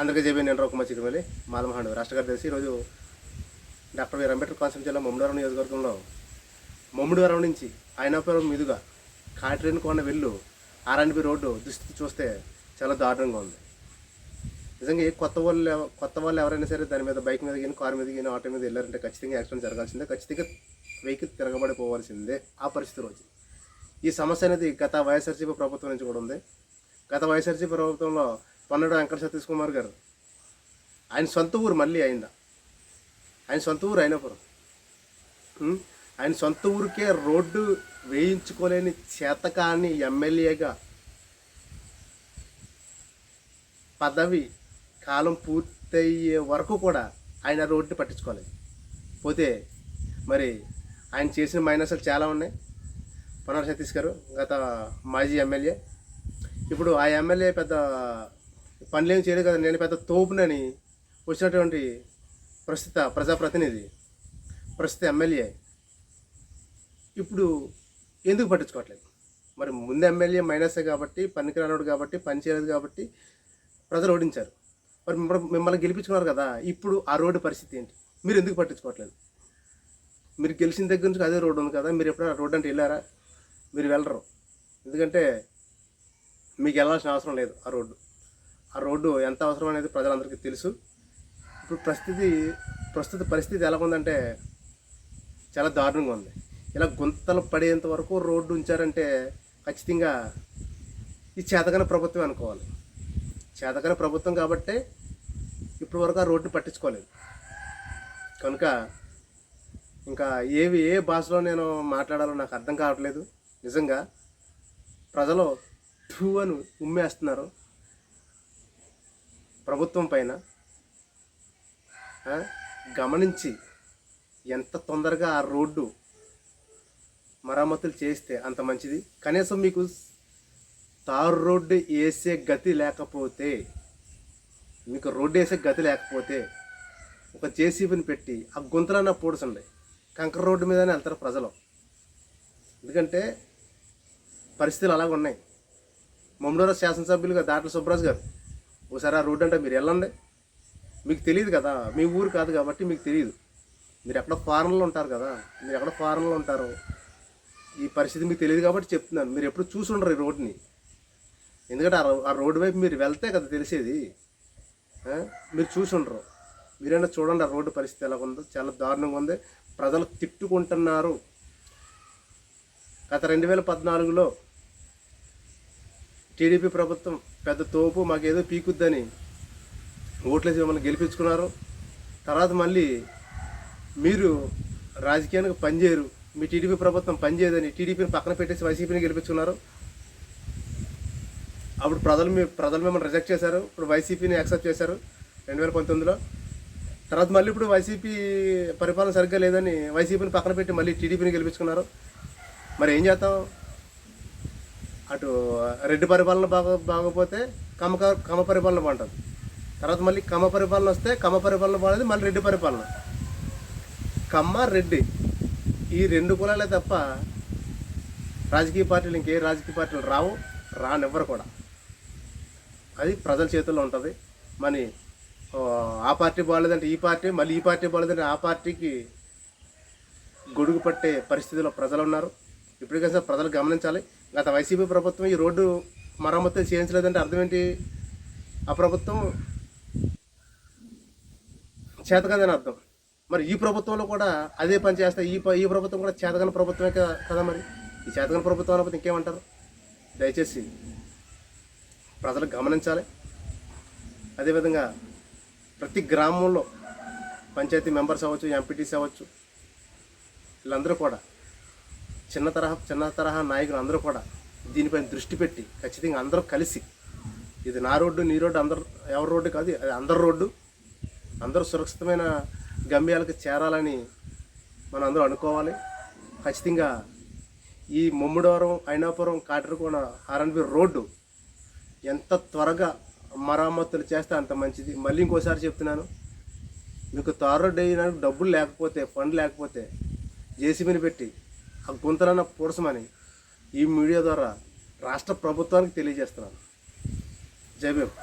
అందుకే చెప్పి నేను రోకుమ చిరుమలి మాలమహాండు. రాష్ట్ర కార్యదర్శి ఈరోజు డాక్టర్ వీర్ అంబేద్కర్ కోనసీమ జిల్లా మమ్మడివరం నియోజకవర్గంలో మమ్మడివరం నుంచి అయినాపురం మీదుగా కాట్రేన్ కొండ వెళ్ళు ఆర్ఎన్బి రోడ్డు దుస్థితి చూస్తే చాలా దారుణంగా ఉంది. నిజంగా ఏ కొత్త వాళ్ళు కొత్త వాళ్ళు ఎవరైనా సరే దాని మీద బైక్ మీద కానీ కారు మీద కానీ ఆటో మీద వెళ్ళారంటే ఖచ్చితంగా యాక్సిడెంట్ జరగాల్సిందే. ఖచ్చితంగా వెహికల్ తిరగబడిపోవాల్సిందే ఆ పరిస్థితి రోజు. ఈ సమస్య అనేది గత వైఎస్ఆర్సీపీ ప్రభుత్వం నుంచి కూడా ఉంది. గత వైఎస్ఆర్సీపీ ప్రభుత్వంలో పన్నెండు వెంకట సతీష్ కుమార్ గారు. ఆయన సొంత ఊరు మళ్ళీ అయిందా? ఆయన సొంత ఊరు అయినపురం. ఆయన సొంత ఊరికే రోడ్డు వేయించుకోలేని చేతకాని ఎమ్మెల్యేగా పదవి కాలం పూర్తయ్యే వరకు కూడా ఆయన రోడ్డు పట్టించుకోలేదు. పోతే మరి ఆయన చేసిన మైనస్లు చాలా ఉన్నాయి. పొన్నాడు సతీష్ గారు గత మాజీ ఎమ్మెల్యే. ఇప్పుడు ఆ ఎమ్మెల్యే పెద్ద పనులేం చేయలేదు కదా. నేను పెద్ద తోపునని వచ్చినటువంటి ప్రస్తుత ప్రజాప్రతినిధి ప్రస్తుత ఎమ్మెల్యే. ఇప్పుడు ఎందుకు పట్టించుకోవట్లేదు? మరి ముందు ఎమ్మెల్యే మైనసే కాబట్టి పనికిరానోడు కాబట్టి పని చేయలేదు కాబట్టి ప్రజలు ఓడించారు. మరి మిమ్మల్ని మిమ్మల్ని గెలిపించుకున్నారు కదా. ఇప్పుడు ఆ రోడ్డు పరిస్థితి ఏంటి? మీరు ఎందుకు పట్టించుకోవట్లేదు? మీరు గెలిచిన దగ్గర నుంచి అదే రోడ్డు ఉంది కదా. మీరు ఎప్పుడైనా రోడ్డు అంటే వెళ్ళారా? మీరు వెళ్ళరు. ఎందుకంటే మీకు వెళ్ళాల్సిన అవసరం లేదు ఆ రోడ్డు. ఆ రోడ్డు ఎంత అవసరం అనేది ప్రజలందరికీ తెలుసు. ఇప్పుడు పరిస్థితి ప్రస్తుత పరిస్థితి ఎలా ఉందంటే చాలా దారుణంగా ఉంది. ఇలా గుంతలు పడేంత వరకు రోడ్డు ఉంచారంటే ఖచ్చితంగా ఈ చేతకన ప్రభుత్వం అనుకోవాలి. చేతకన ప్రభుత్వం కాబట్టి ఇప్పటి వరకు ఆ రోడ్డు పట్టించుకోలేదు. కనుక ఇంకా ఏవి ఏ భాషలో నేను మాట్లాడాలో నాకు అర్థం కావట్లేదు. నిజంగా ప్రజలు టూ అని ఉమ్మేస్తున్నారు. ప్రభుత్వం పైన గమనించి ఎంత తొందరగా ఆ రోడ్డు మరమ్మతులు చేస్తే అంత మంచిది. కనీసం మీకు తారు రోడ్డు వేసే గతి లేకపోతే మీకు రోడ్డు వేసే గతి లేకపోతే ఒక జేసీబీని పెట్టి ఆ గుంతలన్న పూడ్చండి కంకర రోడ్డు మీదనే వెళ్తారు ప్రజలు. ఎందుకంటే పరిస్థితులు అలాగ ఉన్నాయి మమ్మడూరు శాసనసభ్యులుగా దాట్ల సుబ్రాజ్ గారు ఒకసారి ఆ రోడ్డు అంటే మీరు వెళ్ళండి. మీకు తెలియదు కదా మీ ఊరు కాదు కాబట్టి మీకు తెలియదు. మీరు ఎక్కడ ఫారెన్లో ఉంటారు కదా మీరు ఎక్కడ ఫారెన్లో ఉంటారు. ఈ పరిస్థితి మీకు తెలియదు కాబట్టి చెప్తున్నాను. మీరు ఎప్పుడు చూసి ఉండరు ఈ రోడ్ని ఎందుకంటే ఆ రో- ఆ రోడ్డు వైపు మీరు వెళ్తే కదా తెలిసేది. మీరు చూసి ఉండరు. మీరైనా చూడండి ఆ రోడ్డు పరిస్థితి ఎలా ఉందో. చాలా దారుణంగా ఉంది. ప్రజలు తిట్టుకుంటున్నారు. గత రెండు వేల పద్నాలుగులో టీడీపీ ప్రభుత్వం పెద్ద తోపు మాకేదో పీకుద్దని ఓట్లేసి మిమ్మల్ని గెలిపించుకున్నారు. తర్వాత మళ్ళీ మీరు రాజకీయానికి పనిచేయరు. మీ టీడీపీ ప్రభుత్వం పనిచేయదని టీడీపీని పక్కన పెట్టేసి వైసీపీని గెలిపించుకున్నారు. అప్పుడు ప్రజలు మీ ప్రజలు మిమ్మల్ని రిజెక్ట్ చేశారు. ఇప్పుడు వైసీపీని యాక్సెప్ట్ చేశారు రెండు వేల పంతొమ్మిదిలో. తర్వాత మళ్ళీ ఇప్పుడు వైసీపీ పరిపాలన సరిగ్గా లేదని వైసీపీని పక్కన పెట్టి మళ్ళీ టీడీపీని గెలిపించుకున్నారు. మరి ఏం చేస్తాం? అటు రెడ్డి పరిపాలన బాగా బాగపోతే కమ కమ పరిపాలన బాగుంటుంది. తర్వాత మళ్ళీ కమ పరిపాలన వస్తే కమ పరిపాలన బాగుంది మళ్ళీ రెడ్డి పరిపాలన. కమ్మ రెడ్డి ఈ రెండు కులాలే తప్ప రాజకీయ పార్టీలు ఇంకే రాజకీయ పార్టీలు రావు రానివ్వరు కూడా. అది ప్రజల చేతుల్లో ఉంటుంది. మరి ఆ, ఆ పార్టీ బాగాలేదంటే ఈ పార్టీ మళ్ళీ ఈ పార్టీ బాగాలేదంటే ఆ పార్టీకి గొడుగు పట్టే పరిస్థితిలో ప్రజలు ఉన్నారు. ఇప్పటికైనా ప్రజలు గమనించాలి. గత వైసీపీ ప్రభుత్వం ఈ రోడ్డు మరమ్మతులు చేయించలేదంటే అర్థం ఏంటి? ఆ ప్రభుత్వం చేతకదని అర్థం. మరి ఈ ప్రభుత్వంలో కూడా అదే పని చేస్తే ఈ ఈ ప్రభుత్వం కూడా చేతకని ప్రభుత్వమే కదా కదా మరి? ఈ చేతకని ప్రభుత్వం అనకపోతే ఇంకేమంటారు? దయచేసి ప్రజలు గమనించాలి. అదేవిధంగా ప్రతి గ్రామంలో పంచాయతీ మెంబర్స్ అవ్వచ్చు ఎంపీటీసీ అవ్వచ్చు వీళ్ళందరూ కూడా చిన్న తరహా చిన్న తరహా నాయకులు అందరూ కూడా దీనిపైన దృష్టి పెట్టి ఖచ్చితంగా అందరూ కలిసి ఇది నా రోడ్డు నీ రోడ్డు అందరు ఎవరి రోడ్డు కాదు అది అందరి రోడ్డు. అందరూ సురక్షితమైన గమ్యాలకు చేరాలని మనం అందరూ అనుకోవాలి. ఖచ్చితంగా ఈ ముమ్మడివరం అయినాపురం కాటరకోన ఆర్ఎన్బి రోడ్డు ఎంత త్వరగా మరమ్మతులు చేస్తే అంత మంచిది. మళ్ళీ ఇంకోసారి చెప్తున్నాను మీకు తార్ రోడ్డు అయినా డబ్బులు లేకపోతే ఫండ్ లేకపోతే జేసీబీని పెట్టి ఆ గుంతలన్న పూడసమని ఈ మీడియా ద్వారా రాష్ట్ర ప్రభుత్వానికి తెలియజేస్తున్నాను. జై భీమ్.